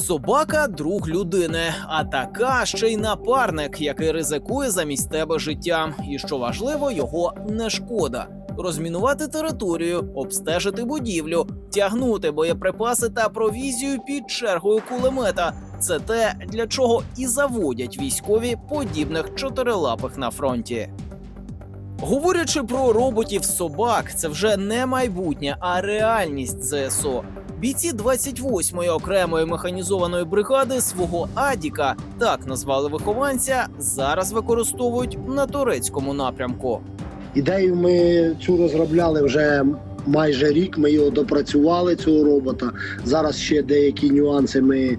Собака друг людини, а така ще й напарник, який ризикує замість тебе життям. І що важливо, його не шкода. Розмінувати територію, обстежити будівлю, тягнути боєприпаси та провізію під чергою кулемета. Це те, для чого і заводять військові подібних чотирилапих на фронті. Говорячи про роботів собак, це вже не майбутнє, а реальність ЗСУ. Бійці 28-ї окремої механізованої бригади свого Адіка, так назвали вихованця, зараз використовують на турецькому напрямку. Ідею ми цю розробляли вже майже рік. Ми його допрацювали цього робота. Зараз ще деякі нюанси ми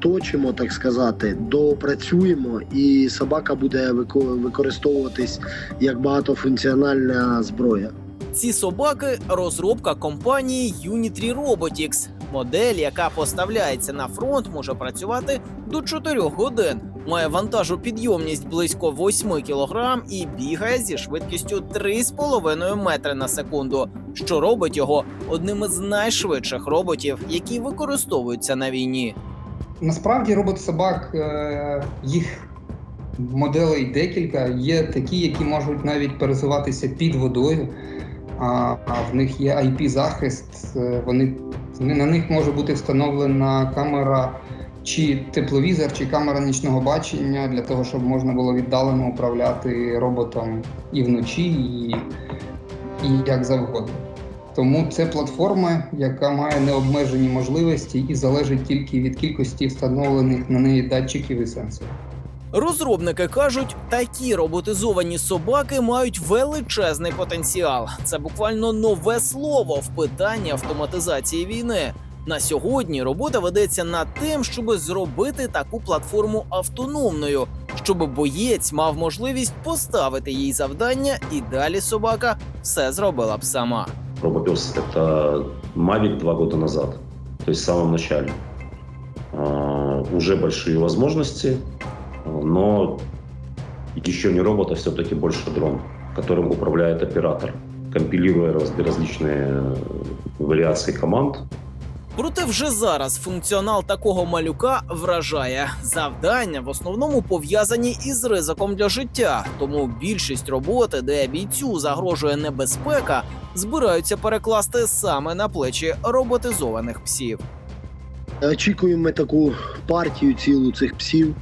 підточимо, так сказати, допрацюємо, і собака буде використовуватись як багатофункціональна зброя. Ці собаки розробка компанії Unitree Robotics. Модель, яка поставляється на фронт, може працювати до 4 годин. Має вантажопідйомність близько 8 кг і бігає зі швидкістю 3,5 метри на секунду, що робить його одним із найшвидших роботів, які використовуються на війні. Насправді робот собак е, їх моделей декілька. Є такі, які можуть навіть пересуватися під водою, а, а в них є IP-захист. е, Вони на них може бути встановлена камера чи тепловізор, чи камера нічного бачення для того, щоб можна було віддалено управляти роботом і вночі, і, і як завгодно. Тому це платформа, яка має необмежені можливості і залежить тільки від кількості встановлених на неї датчиків і сенсорів. Розробники кажуть, такі роботизовані собаки мають величезний потенціал. Це буквально нове слово в питанні автоматизації війни. На сьогодні робота ведеться над тим, щоб зробити таку платформу автономною, щоб боєць мав можливість поставити їй завдання, і далі собака все зробила б сама. Робопес — это Mavic два года назад, то есть в самом начале. А, Уже большие возможности, но еще не робот, а все-таки больше дрон, которым управляет оператор, компилируя раз- различные вариации команд. Проте вже зараз функціонал такого малюка вражає. Завдання в основному пов'язані із ризиком для життя. Тому більшість роботи, де бійцю загрожує небезпека, збираються перекласти саме на плечі роботизованих псів. Очікуємо ми таку партію цілу цих псів.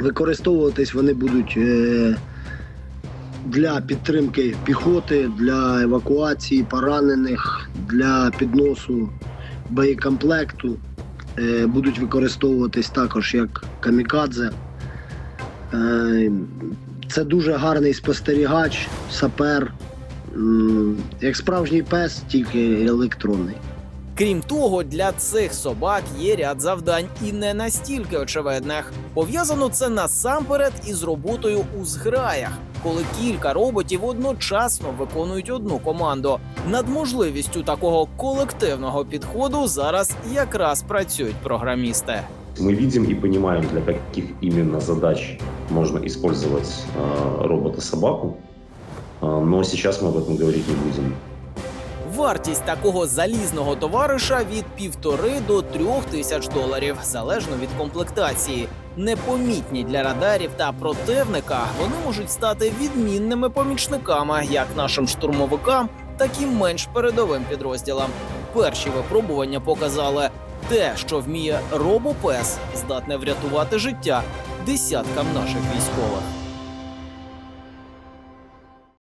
Використовуватись вони будуть е, для підтримки піхоти, для евакуації поранених, для підносу боєкомплекту. Е, будуть використовуватись також як камікадзе. Е, це дуже гарний спостерігач, сапер. Як справжній пес, тільки електронний. Крім того, для цих собак є ряд завдань і не настільки очевидних. Пов'язано це насамперед із роботою у зграях, коли кілька роботів одночасно виконують одну команду. Над можливістю такого колективного підходу зараз якраз працюють програмісти. Мы видим и понимаем, для каких именно задач можно использовать а, робота-собаку, А, но сейчас мы об этом говорить не будем. Вартість такого залізного товариша від півтори до трьох тисяч доларів, залежно від комплектації. Непомітні для радарів та противника, вони можуть стати відмінними помічниками як нашим штурмовикам, так і менш передовим підрозділам. Перші випробування показали те, що вміє робопес, здатне врятувати життя десяткам наших військових.